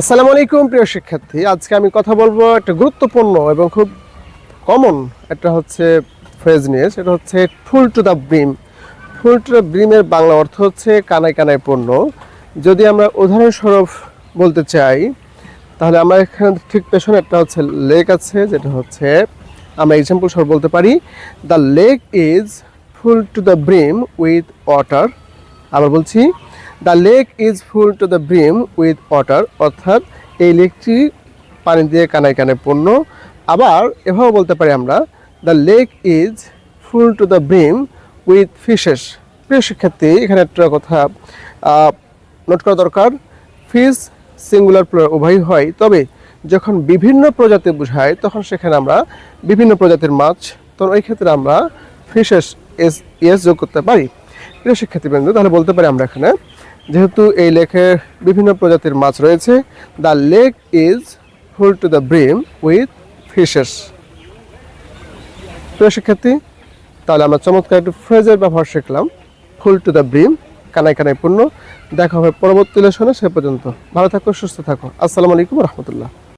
আসসালামু আলাইকুম, প্রিয় শিক্ষার্থী। আজকে আমি কথা বলব একটা গুরুত্বপূর্ণ এবং খুব কমন একটা হচ্ছে ফ্রেজ নিয়ে, সেটা হচ্ছে full to the brim full to the ব্রিমের Bangla অর্থ হচ্ছে কানায় কানায় পণ্য যদি আমরা উদাহরণস্বরূপ বলতে চাই, তাহলে আমরা এখানে ঠিক পেছনে একটা হচ্ছে লেক আছে, যেটা হচ্ছে আমরা এক্সাম্পল স্বরূপ বলতে পারি। The lake is full to the brim with water আবার বলছি the lake is full to the brim with water অর্থাৎ এই লেকটি পানি দিয়ে কানায় কানায় পূর্ণ। আবার এভাবে বলতে পারি আমরা the lake is full to the brim with fishes প্রিয় শিক্ষার্থী এখানে একটা কথা নোট করা দরকার। ফিস সিঙ্গুলার প্লুরাল উভয়ই হয়। তবে যখন বিভিন্ন প্রজাতি বোঝায়, তখন সেখানে আমরা বিভিন্ন প্রজাতির মাছ, তখন ওই ক্ষেত্রে আমরা ফিশেস এস এস যোগ করতে পারি। প্রিয় শিক্ষার্থীবৃন্দ, তাহলে বলতে পারি আমরা এখানে, যেহেতু এই লেকে বিভিন্ন প্রজাতির মাছ রয়েছে the lake is full to the brim with fishes প্রিয় শিক্ষার্থী, তাহলে আমরা চমৎকার একটু ফ্রেজের ব্যবহার শিখলাম ফুল টু দ্য ব্রিম কানায় কানায় পূর্ণ। দেখা হবে পরবর্তী লেসনে সে পর্যন্ত। ভালো থাকো, সুস্থ থাকো। আসসালামু আলাইকুম রহমতুল্লাহ।